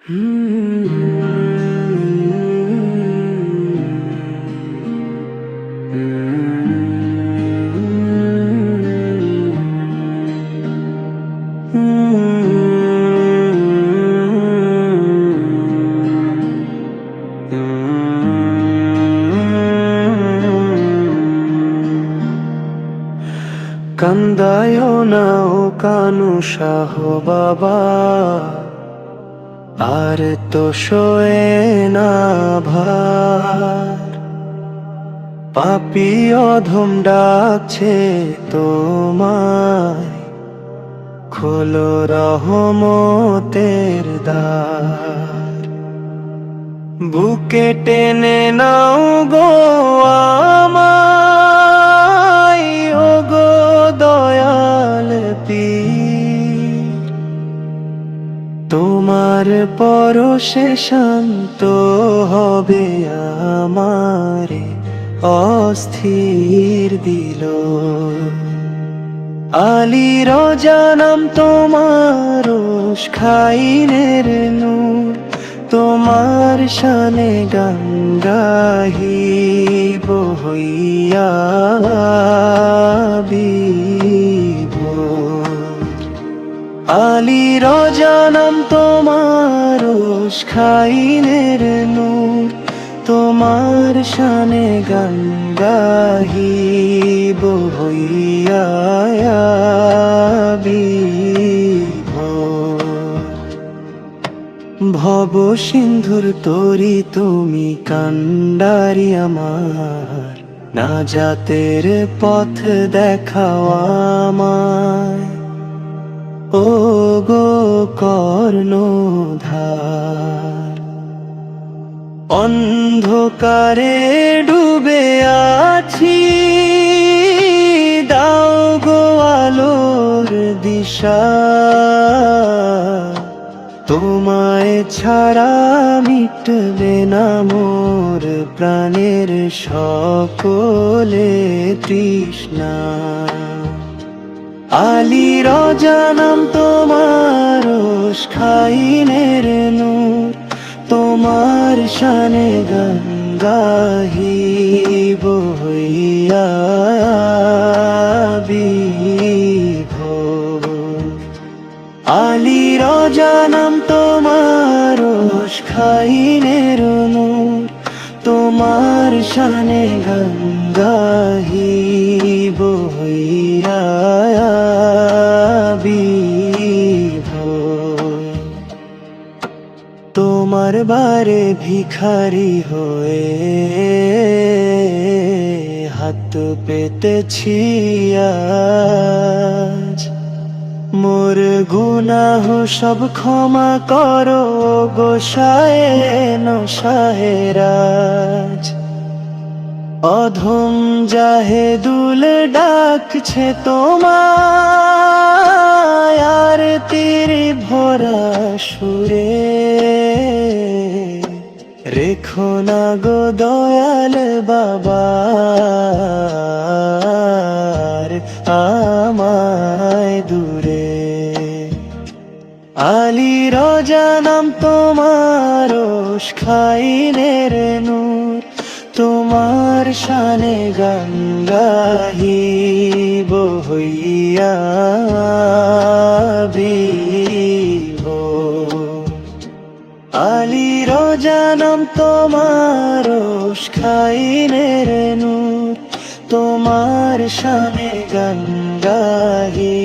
কান্দায় না ও কানু শাহ বাবা। আর তো শোয়ে না ভার। পাপি অধম ডাকছে তোমায়, খোলো রহমতের দ্বার। বুকে টেনে নাও গো আমায় পরশে শান্ত হবে আমারে, অস্থির দিল। আলী রজানাম তোমার খাইনের নূর, তোমার শানে গঙ্গাহি বহইয়া বিভোর। আলী রজানাম তোমার খাইনের নূর, তোমার শানে গঙ্গাহি বহইয়া বিভোর। ভব সিন্ধুর তরি তুমি কান্ডারি আমার, না জাতের পথ দেখাও আমায়। ও কর্ণধার। অন্ধকারে ডুবে আছি, দাও গো আলোর দিশা। তোমায় ছাড়া মিটবে না মোর প্রাণের সকলে তৃষ্ণা। আলী রজানাম তোমার খাইনের নূর, তোমার শানে গঙ্গাহি বহইয়া বিভোর। আলী রজানাম তোমার খাইনের নূর তোমার শানে গঙ্গাহি বহইয়া বিভোর। তোমার বারে ভিখারি হয়ে হাত পেতেছি আজ। মোর গুনাহ সব ক্ষমা করো গোসায়ে নসাহেরাজ অধম জাহেদুল ডাকছে তোমায়, আর তীর ভরা সুরে। রেখো না গো দয়াল বাবা আমায় আলী রজানাম তোমার খাইনের নূর, তোমার শানে গঙ্গাহি বহইয়া আলী রজানাম তোমার খাইনের নূর, তোমার শানে গঙ্গাহি